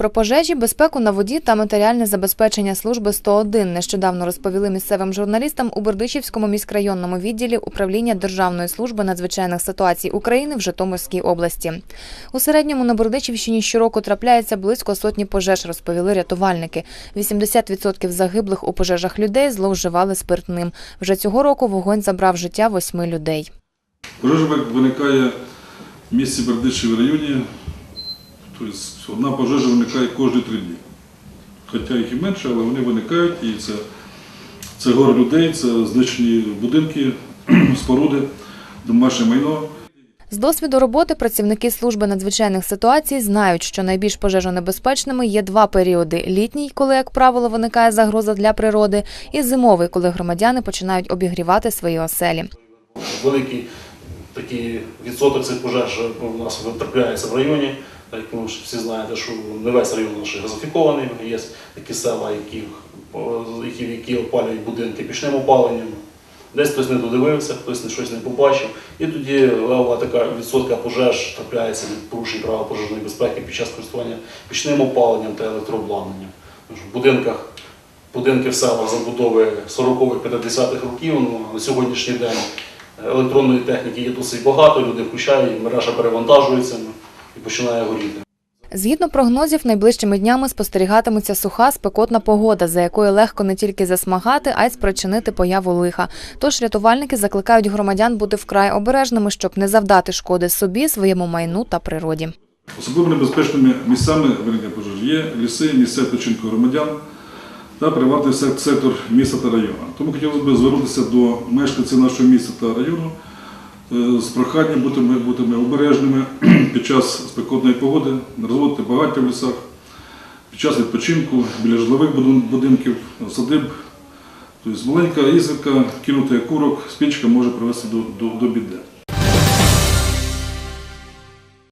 Про пожежі, безпеку на воді та матеріальне забезпечення служби 101 нещодавно розповіли місцевим журналістам у Бердичівському міськрайонному відділі управління Державної служби надзвичайних ситуацій України в Житомирській області. У середньому на Бердичівщині щороку трапляється близько сотні пожеж, розповіли рятувальники. 80% загиблих у пожежах людей зловживали спиртним. Вже цього року вогонь забрав життя восьми людей. Пожежа виникає в місті Бердичеві районі, тобто одна пожежа виникає кожні три дні. Хоча їх і менше, але вони виникають, і це, це горе людей, це знищені будинки, споруди, домашнє майно. З досвіду роботи працівники служби надзвичайних ситуацій знають, що найбільш пожежонебезпечними є два періоди: літній, коли, як правило, виникає загроза для природи, і зимовий, коли громадяни починають обігрівати свої оселі. Великий такий відсоток цих пожеж у нас трапляється в районі. Як ви всі знаєте, що не весь район наш газифікований, є такі села, які, які, які опалюють будинки пічним опаленням. Десь хтось не додивився, хтось щось не побачив. І тоді левова така відсотка пожеж трапляється від порушень правил пожежної безпеки під час користування пічним опаленням та електрообладнанням. В будинках будинки в селах забудови 40-50-х років, ну, на сьогоднішній день електронної техніки є досить багато, люди включають, мережа перевантажується і починає горіти. Згідно прогнозів, найближчими днями спостерігатиметься суха спекотна погода, за якою легко не тільки засмагати, а й спричинити появу лиха. Тож рятувальники закликають громадян бути вкрай обережними, щоб не завдати шкоди собі, своєму майну та природі. Особливо небезпечними місцями виникнення пожежі є ліси, місця відпочинку громадян та приватний сектор міста та району. Тому хотілося б звернутися до мешканців нашого міста та району е, з проханням бути, бути обережними під час спекотної погоди, розводити багаття в лісах, під час відпочинку біля житлових будинків, садиб. Тобто маленька ізвідка, кинутий курок, спічка може привести до, до, до біди.